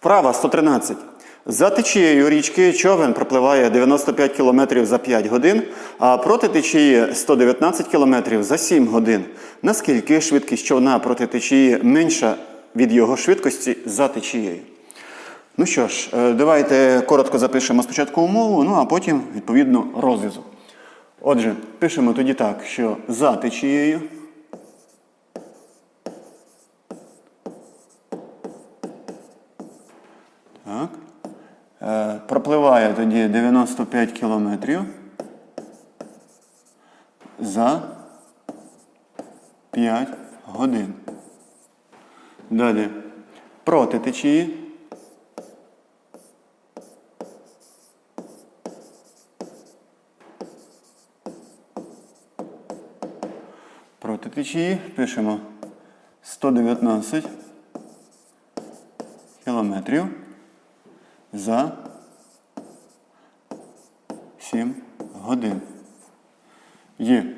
Вправа 113. За течією річки човен пропливає 95 км за 5 годин, а проти течії 119 км за 7 годин. Наскільки швидкість човна проти течії менша від його швидкості за течією? Ну що ж, е, давайте коротко запишемо спочатку умову, ну а потім, відповідно, розв'язок. Отже, пишемо тоді так, що за течією Так. Е, пропливає тоді 95 кілометрів за 5 годин. Далі. Проти течії. Проти течії пишемо 119 кілометрів за 7 годин. Є.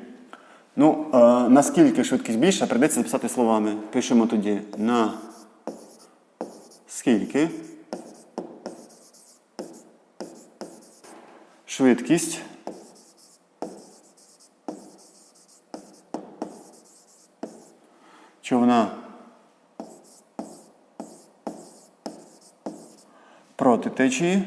Ну, е, наскільки швидкість більша, прийдеться записати словами. Пишемо тоді на скільки швидкість течії.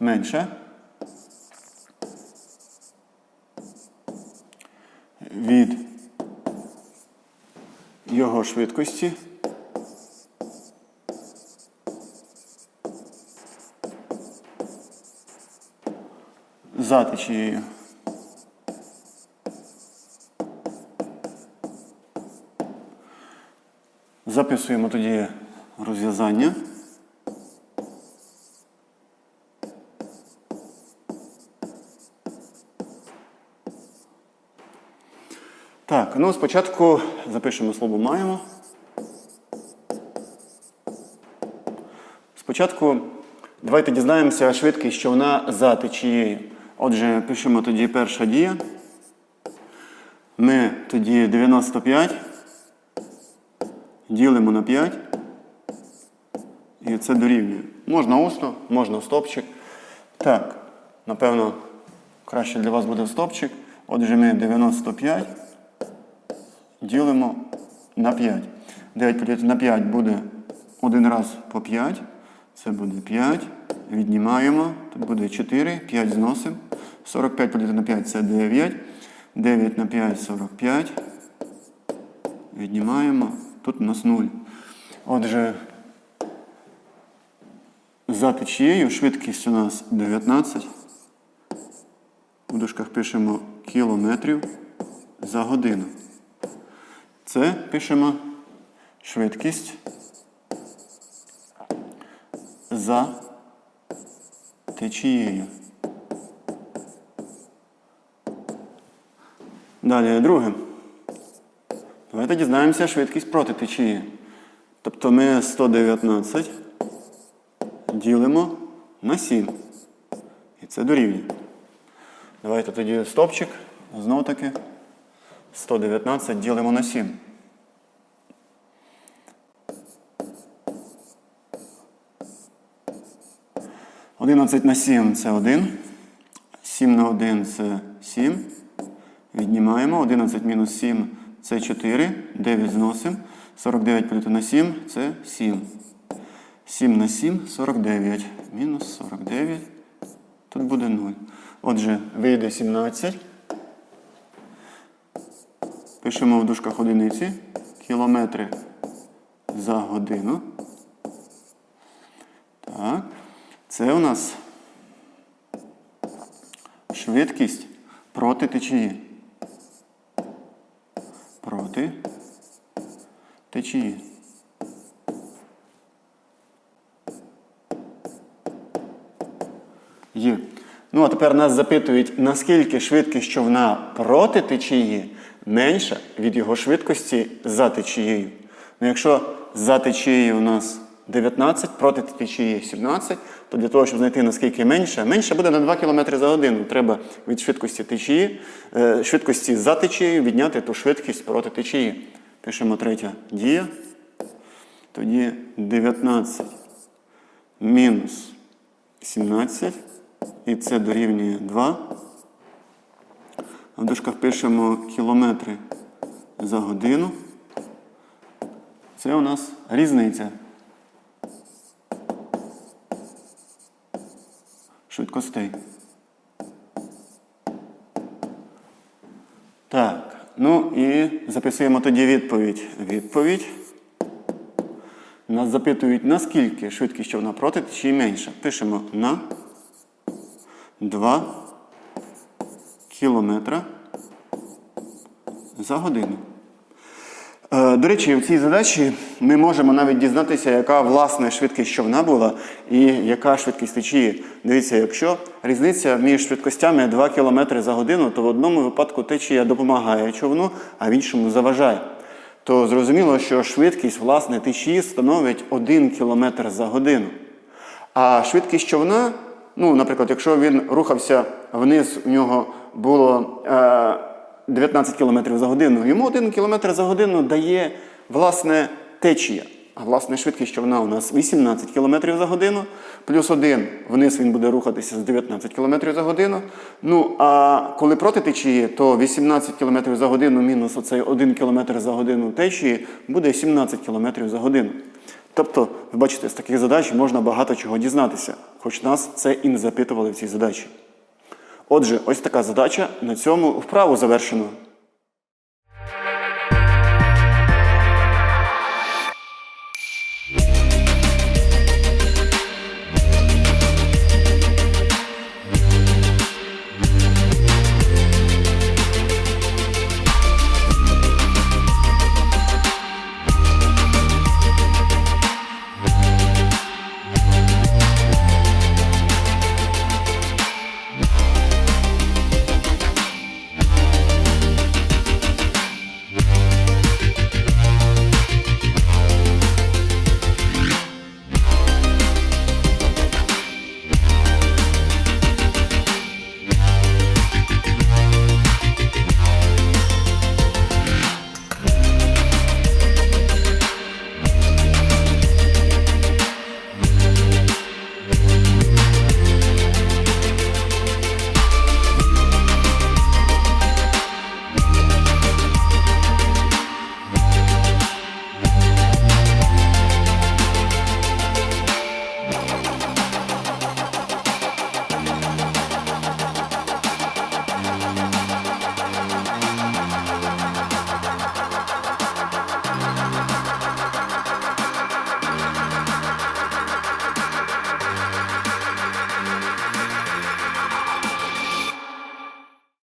Менше. Від його швидкості. За. Записуємо тоді розв'язання. Так, ну спочатку запишемо слово маємо. Спочатку давайте дізнаємося швидкість, що вона за течією. Отже, пишемо тоді перша дія. Ми тоді 95 ділимо на 5. І це дорівнює. Можна усно, можна стопчик. Так, напевно, краще для вас буде стопчик. Отже, ми 95 ділимо на 5. 9 поділити на 5 буде один раз по 5. Це буде 5. Віднімаємо. Тут буде 4, 5 зносимо. 45 поділити на 5 це 9. 9 на 5 45. Віднімаємо. Тут у нас 0. Отже, за течією швидкість у нас 19. У дужках пишемо кілометрів за годину. Це пишемо швидкість за течією. Далі друге. Давайте дізнаємося швидкість проти течії. Тобто ми 119 ділимо на 7. І це дорівнює. Давайте тоді стопчик. Знову таки. 119 ділимо на 7. Одинадцять на 7 це 1. 7 на 1 це 7. Віднімаємо. 11 мінус 7 це 4. 9 зносимо. 49 поділити на 7 це 7. 7 на 7 49. Мінус 49. Тут буде 0. Отже, вийде 17. Пишемо в дужках одиниці. Кілометри за годину. Так. Це у нас швидкість проти течії. Проти течії. Є. Ну, а тепер нас запитують, наскільки швидкість човна проти течії менша від його швидкості за течією. Ну, якщо за течією у нас 19, проти течії 17, то для того, щоб знайти наскільки менше, менше буде на 2 км за годину. Треба від швидкості течії, е, швидкості за течією відняти ту швидкість проти течії. Пишемо третя дія. Тоді 19 мінус 17, і це дорівнює 2. А в дужках пишемо кілометри за годину. Це у нас різниця. Швидкостей. Ну і записуємо тоді відповідь. Відповідь. Нас запитують, наскільки швидкість човна проти течії менша. Пишемо на 2 кілометра за годину. Е, До речі, в цій задачі ми можемо навіть дізнатися, яка власне швидкість човна була і яка швидкість течії. Дивіться, якщо різниця між швидкостями 2 км за годину, то в одному випадку течія допомагає човну, а в іншому заважає. То зрозуміло, що швидкість власне течії становить 1 км за годину. А швидкість човна, ну, наприклад, якщо він рухався вниз, у нього було е, 19 км за годину, йому 1 км за годину дає власне течія. А власне швидкість човна у нас 18 км за годину, плюс 1 вниз він буде рухатися з 19 км за годину. Ну а коли проти течії, то 18 км за годину мінус оцей 1 км за годину течії буде 17 км за годину. Тобто, ви бачите, з таких задач можна багато чого дізнатися, хоч нас це і не запитували в цій задачі. Отже, ось така задача. На цьому вправу завершено.